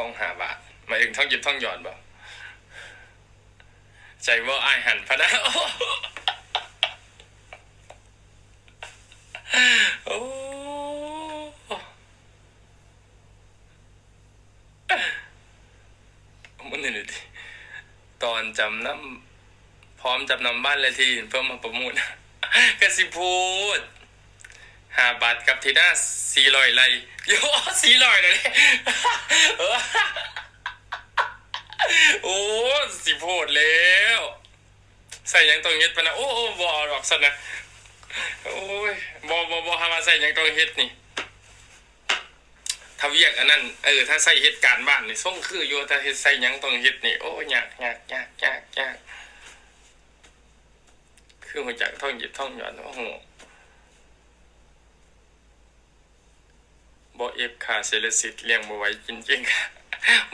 ท่องหาบาทหมายถึงท่องหยิบท่องหยอดบ่ใจว่าอายหันพะนะโอ้มันนี่ดิตอนจำนำพร้อมจำนำบ้านเลยทีเพิ่มมาประมูลกสิพูด หาบัตกับทีน่าสี่ร้อยไรโยสี่ร้อยเลยเออโอ้สิโพดแล้ว ใส่ยังตรงเฮ็ดปะนะ โอ้โอ้บอกสนนะโอ้ยบอบอบอหามาใส่ยังตรงเฮ็ดนี่ถ้าเวียกอันนั้นเออถ้าใส่เฮ็ดการบ้านนี่ส่งคืออยู่ถ้าเฮ็ดใส่ยังตรงเฮ็ดนี่โอ้ยากยากยากยากยากคือหัวจักท่องหยิบท่องหยอดโอ้โห บอเอฟขาเซเลสิตเลี้ยงบ่ไว้จริงๆค่ะ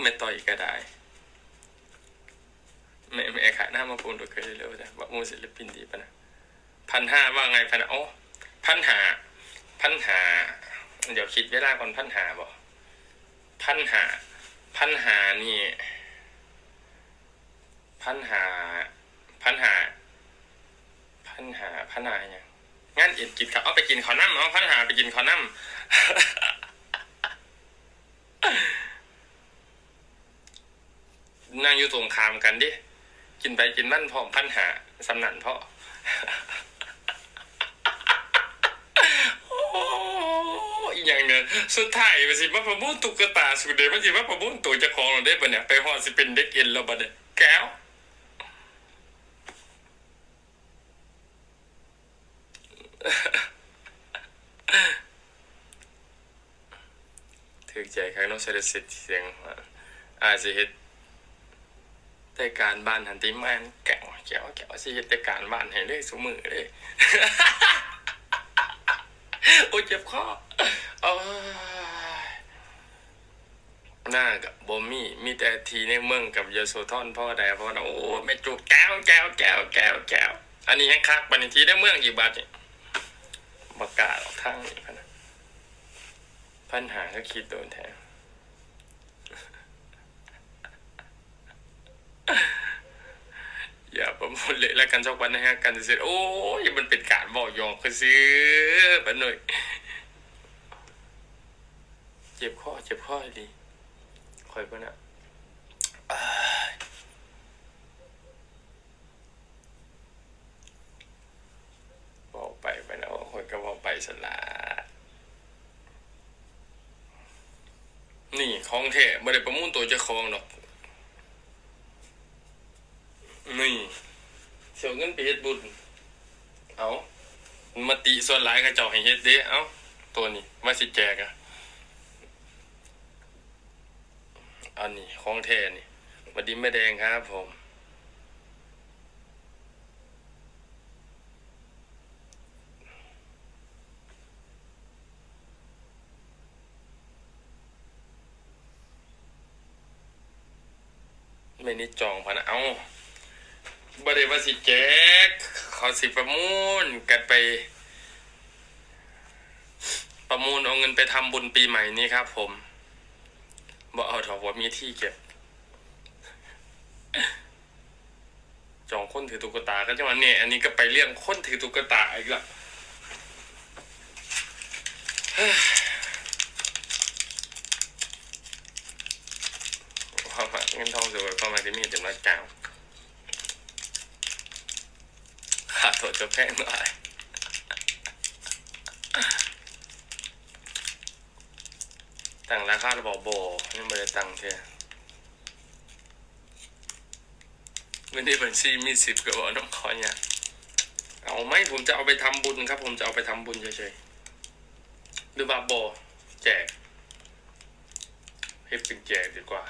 ไม่ต่อยก็ได้ไม่ไม่ขายหน้ามาปูนตัวเคยเร็วๆจ้ะว่ามูศิลปินดีปะนะพันห้าว่าไงพันโอ้พันหาพันหา เดี๋ยวคิดเวลาก่อนพันหาบ่พันหา พันหานี่ พันหา พันหา พันหาพันหาอย่างงั้นอิดกินข้าวเอาไปกินข้าวน้ำเอาพันหาไปกินข้าวน้ำ นั่งอยู่ตรงคามกันดิกินไปกินมันพร้อมพันหาสำนันพ่ออยอย่างเนี่ยสุดท้ายมันสิมาประมูลตุ๊กตาสุดเดชมันสิมาประมูลตัวเจ้าของเราได้ปะเนี่ยไปฮอดสิเป็นเด็กเอ็นแล้วบัดเนี่ยแก้วถือใจครั้งน้องเสด็จเสียงอาจจะเฮ็ด แต่การบ้านหันติมันแก้วแก้วแก้วสิแต่การบ้านให้เลยสมือเลย โอ้เจ็บคอโอ้ยหน้ากับบ่มีมีแต่ทีในเมืองกับยโสธรพ่อใดพ่อนะโอ้ไม่จุกแก้วแก้วแก้วแก้วแก้วอันนี้ให้คักบันทีในเมืองกี่บาทนี่บักกล้าออกทางนี้พนะปัญหาก็คิดโดนแทน อย่าประมูลเลยแล้วกันชอบวันนะฮะกันเสร็จโอ้ยมันเป็นการบอกหยอกคือซื้อปะหน่อยเจ็บข้อเจ็บข้อดีคอยปะนะอ้ายบอกไปไปนะว่าคอยก็บอกไปสละนี่ของแท้ไม่ได้ประมูลตัวเจ้าของดอก นี่เสียเงินไปเฮ็ดบุญเอามาติส่วนหลายก็เจ้าให้เฮ็ดเด้เอาตัวนี้ว่าสิแจกอะอันนี้ของแท้นี่มาดินไม่แดงครับผมไม่นิดจองพะนเอา บริวาสิแจกเขาสิประมูลกันไป ประมูลเอาเงินไปทำบุญปีใหม่นี้ครับผมบอกเอาถอะว่ามีที่เก็บ จองคนถือตุ๊กตาก็จังหวะเนี่ย อันนี้ก็ไปเรื่องคนถือตุ๊กตาอีกละความหมายเงินทองสวยความหมายที่มีจำนวนเก่าค่าตัวจะแพงหน่อยตั้งราคาระบอกโบนี่ไม่ได้ตั้งเท่วันนี้บัญชีมีสิบก็บอกน้องคอยเนี่ยเอาไหมผมจะเอาไปทำบุญครับ ผมจะเอาไปทำบุญเฉยๆหรือว่าโบแจกให้เป็นแจกดีกว่า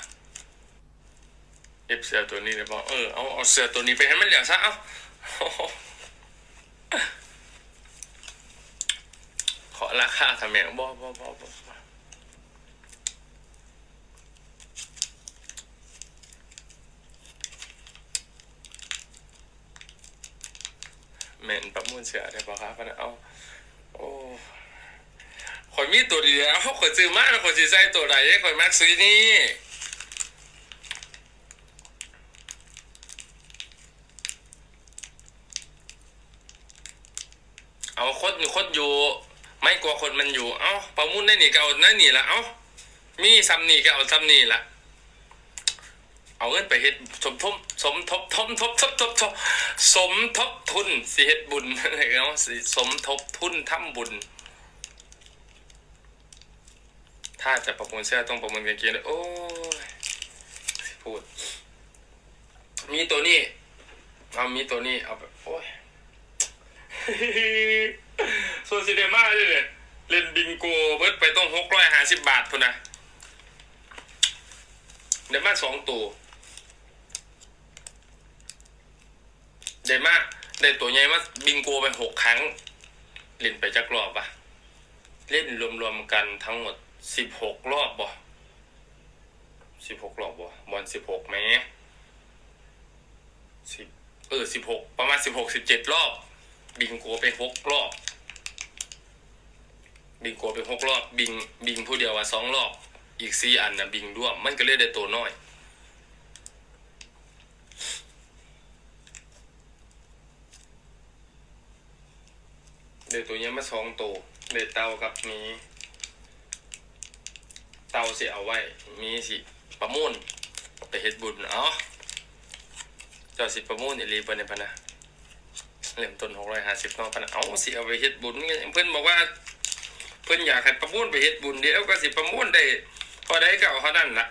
เอฟเสื้อตัวนี้เลยบอกเออเอาเอาเสื้อตัวนี้ไปให้มันเหลืองซะเอา ขอราคาทำแมงบอบอบอบอแมนประมูลเสือได้ป่ะครับพะนะเอาโอ้ข่อยมีตัวเดียวข่อยซื้อมาแล้วข่อยใส่ตัวใดข่อยมักซื้อนี่ เอาคนคนอยู่ ไม่กลัวคนมันอยู่ เอ้าประมูลได้หนีก็เอาได้หนีละเอ้ามีซ้ำหนี่ก็เอาซ้ำหนีละเอาเงินไปเฮ็ดสมทบสมทบทบทบทบทบทบสมทบทุนสิเฮ็ดบุญอะไรเนาะสิสมทบทุนทำบุญ ถ้าจะประมูลเสื้อต้องประมูลกางเกงเลยโอ้ยพูด มีตัวนี้ เอามีตัวนี้เอาแบบโอ้ย โซซิเดมาเลยเนี่ยเล่นบิงโกเบิดไปต้องหกร้อยห้าสิบบาทพุ่นนะเดมาสองตัวเดมาได้ตัวใหญ่มาบิงโกไปหกครั้ง เล่นไปจักรอบปะเล่นรวมๆกันทั้งหมดสิบหกรอบบ่สิบหกรอบบ่บอลสิบหกไหมสิบเออสิบหกประมาณสิบหกสิบเจ็ดรอบ บิงโกไปหกรอบ บิงโกไปหกรอบ บิงบิงผู้เดียวว่าสองรอบ อีกสี่อันนะบิงร่วม มันก็เลยได้ตัวน้อยเดี๋ยวตัวเนี้ยมาสองตัวเดี๋ยวเตากับมีเตาเสิเอาไว้ มีสิประมูลไปเฮ็ดบุญเอ้าเจ้าสิประมูลอีหลีบ่ในพะนะเริ่มต้นหกร้อยห้าสิบนอกพะนะเอาสิเอาไปเฮ็ดบุญเพิ่อนบอกว่า เพิ่นอยากให้ประมูลไปเฮ็ดบุญเดี๋ยวก็สิประมูลได้พอได้ก็เอาเท่านั้นล่ะ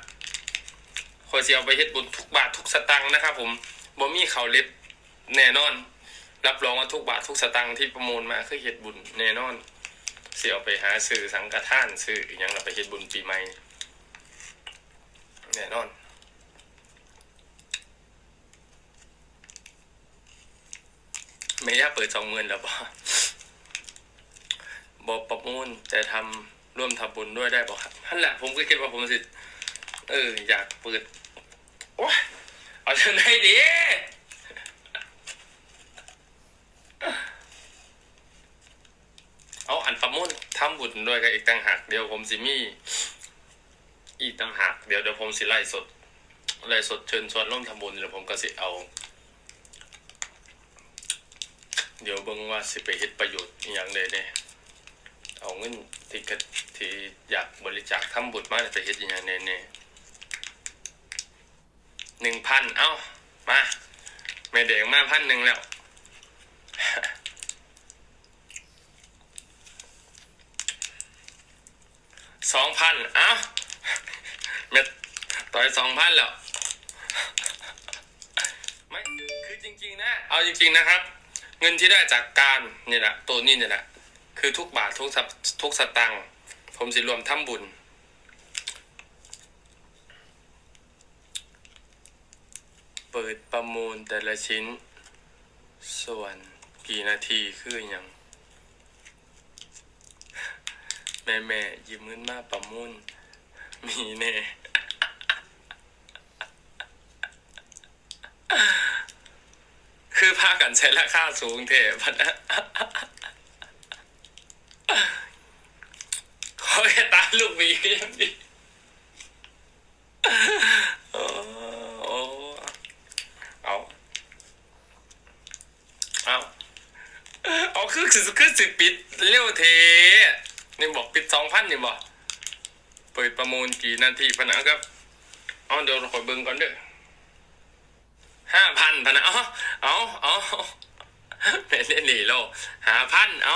ขอยสิเอาไปเฮ็ดบุญทุกบาททุกสตางค์นะครับ ผมบ่มีเขาเล็บแน่นอน รับรองว่าทุกบาททุกสตางค์ที่ประมูลมาคือเฮ็ดบุญแน่นอนเสิเอาไปหาซื้อสังฆทานซื้ออยังเราไปเฮ็ดบุญปีใหม่แน่นอนไม่ยากเปิดสองหมื่นแล้วบ่ บอประมูลจะทำร่วมทำบุญด้วยได้บ่ครับนั่นแหละผมก็คิดว่าผมสิเออ อยากเปิดโอ้เอาจนได้ดีเอาอันประมูลทำบุญด้วยกันอีกต่างหากเดี๋ยวผมสิมี อีกต่างหากเดี๋ยวเดี๋ยวผมสิไล่สดไล่สดเชิญชวนร่วมทำบุญเดี๋ยวผมก็สิเอา เดี๋ยวเบิ่งว่าสิไปเฮ็ดประโยชน์อย่างใดเนี่ย เอาเงินที่กที่อยากบริจาคทำบุญมาไปเฮ็ดอหย่างใดเนี่ยหนึ่งพันเอ้า มาแม่เด็กมาพันหนึ่งแล้วสองพันเอ้าเม็ดต่อยสองพันแล้วไม่คือจริง ๆ นะ เอาจริง ๆ นะครับ เงินที่ได้จากการนี่แหละตัวนี้นี่แหละ คือทุกบาททุกสับทุกสตังค์ผมสิรวมทำบุญ เปิดประมูลแต่ละชิ้น ส่วนกี่นาทีคืออย่างแม่แม่ยิบเงินมาประมูล มีแน่คือพากันใช้ราคาสูงเทพะนะ ขอแค่ตาลูกหมีก็ยังดีโอ้โอ้เอาเอาเอาคือคือคือสิปิดเร็วเทนี่บอกปิดสองพันนี่บอกเปิดประมูลกี่นาทีพะนะครับเอาเดี๋ยวเราขอเบิ่งก่อนเด้อห้าพันพะนะเอาเอาเอาเป็นเล่นหนีโลหาพันเอา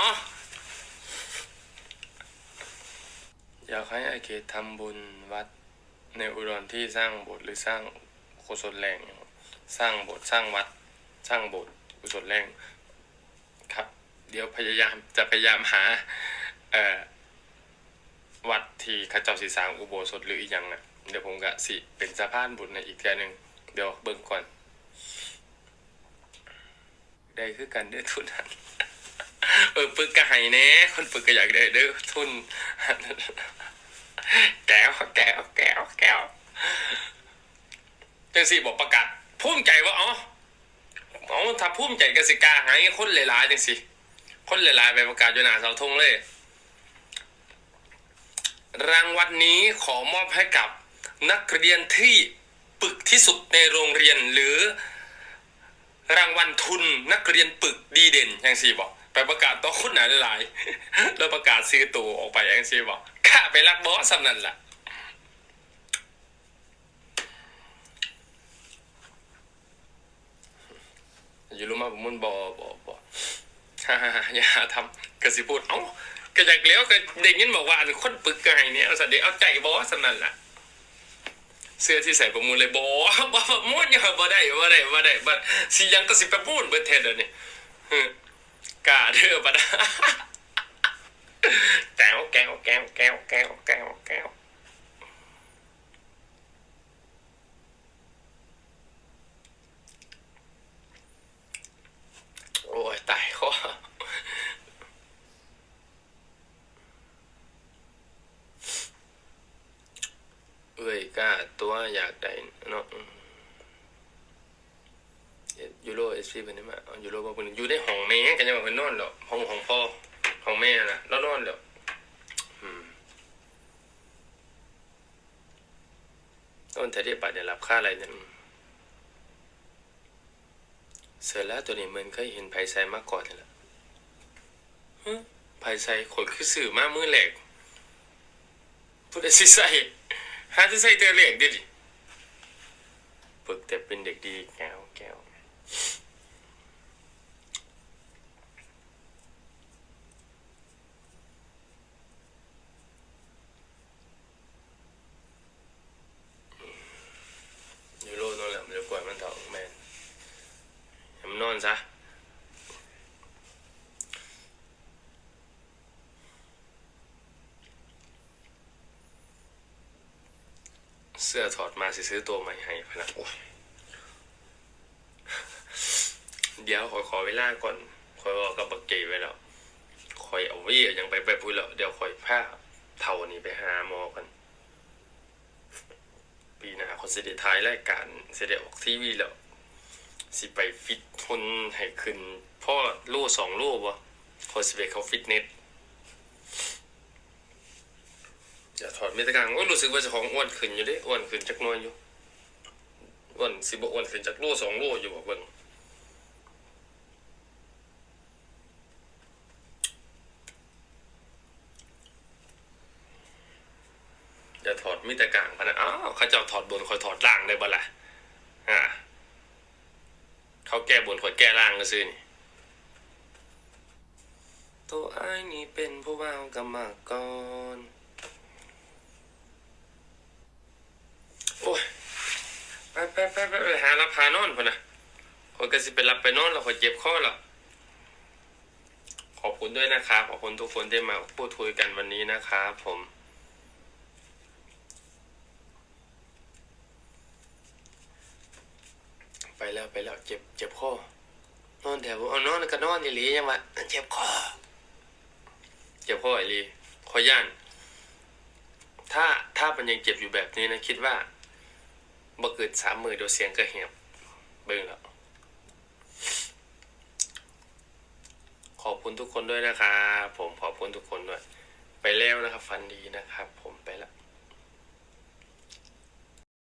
อยากให้ไอเกตทำบุญวัดในอุดรที่สร้างโบสถ์หรือสร้างกุศลแรงสร้างโบสถ์สร้างวัด สร้างโบสถ์กุศลแรงครับ เดี๋ยวพยายามจะพยายามหาเอ่อวัดที่ข้าเจ้าสีสางอุโบสถหรืออีกอย่างนะเดี๋ยวผมก็สิเป็นสะพานบุญในอีกแค่หนึ่งเดี๋ยวเบิ่งก่อนได้คือกันเด้อทุนหันเออปึกกะไห้แหน่คนปึกก็อยากได้เด้อทุน แก้วแก้วแก้วแก้วจังสี่บอกประกาศภูมิใจว่าอ๋ออ๋อถ้าภูมิใจกสิกาหายคนหลายๆจังสิคนหลายๆไปประกาศอยู่หน้าเสาธงเลย รางวัลนนี้ขอมอบให้กับนักเรียนที่ปึกที่สุดในโรงเรียนหรือ รางวัลทุนนักเรียนปึกดีเด่นอย่างสี่บอกไปประกาศต่อคนหนาหลายๆแล้วประกาศซื้อตัวออกไปอยังซีบอก ข้าไปรักบอสสำนั่นแหละอยู่รู้มาผมมันบอบอบอฮ่าฮ่าอย่าทำกระสิพูดเอ้าก็จากเลี้ยวก็เด็กยินบอกว่าอันคนปึกไงเนี่ยเอาสัตว์เด็กเอาใจบอสำนั่นแหละเสื้อที่ใส่ประมูลเลยบอบอประมูลยังบ่ได้บ่ได้บ่ได้บ่สิยังก็สิประมูลเบิดเทศเดี๋ยวนี้ฮึกาเด้อบ่ได้ แก้วแก้วแก้วแก้วแก้วแก้วแก้วโอ้ยตายคอเอ้ยกล้าตัวอยากได้เนาะอืมยูโรเอสพีเป็นได้มายูโรมาเป็นอยู่ในห้องแม่กันยังมาเป็นนอนหรอห้องของพ่อ ของแม่น่ะแล้วนอนเดี๋ยวอืมต้นแต่ที่ปัดได้รับค่าอะไรเนี่ยเสร็จแล้วตัวนี้เหมือนเคยเห็นไผ่ไซมาก่อนนี่และฮะไผ่ไซขนคือสื่อมามือแหลกพูดได้สิใส่หาจะใส่เตอเหล็กดิดิฝึกแต่เป็นเด็กดีแก้วแก้วยูโรนอนแหละมันจะกวนมันเถอะแมนให้มันนอน ซะ เสื้อถอดมาสิซื้อตัวใหม่ให้พนะโอ้ยเดี๋ยวขอขอเวลาก่อนคอยบอกกับบักเกไว้แล้วคอยเอาวิ่งยังไปไปพูดแล้ว เดี๋ยวคอยพาเท่านี้ไปหาหมอกันปีหน้าคนเสด็จท้ายรายการเสด็จออกทีวีแล้ว สิไปฟิตทนให้ขึ้นพ่อโล่สองโล่บ่คอยสิไปเขาฟิตเนสอย่าถอดมีตะกางโอ้รู้สึกว่าจะของอ้วนขึ้นอยู่ดิอ้วนขึ้นจักน้อยอยู่อ้วนสิบ่อ้วนขึ้นจากโล่สองโล่อยู่บ่เบิ่งอย่าถอดมีแต่กลางพะนะอ้าวเขาเจ้าถอดบนคอยถอดล่างได้บ่ล่ะอ่า เขาแก้บนคอยแก็ซื้อนี่ตัวไอ้ายนี่เป็นผู้ว่าวกรรมกรโอ้ยไปไปไปไปไปหารับพานอนพอนะคนก็สิไปรับไปนอนแล้วคอเจ็บข้อแล้วขอบคุณด้วยนะครับขอบคุณทุกคนที่มาพูดคุยกันวันนี้นะครับผมไปแล้วไปแล้วเจ็บเจ็บคอ นอนแถวเอานอนก็นอนอีหลียังวะเจ็บคอเจ็บคออีหลีคอย่านถ้าถ้ามันยังเจ็บอยู่แบบนี้นะคิดว่าบ่เกิดสามมือเดี๋ยเสียงก็เหียบเบิ่งแล้วขอบคุณทุกคนด้วยนะครับผมขอบคุณทุกคนด้วย ไปแล้วนะครับ ฟันดีนะครับ ผมไปละ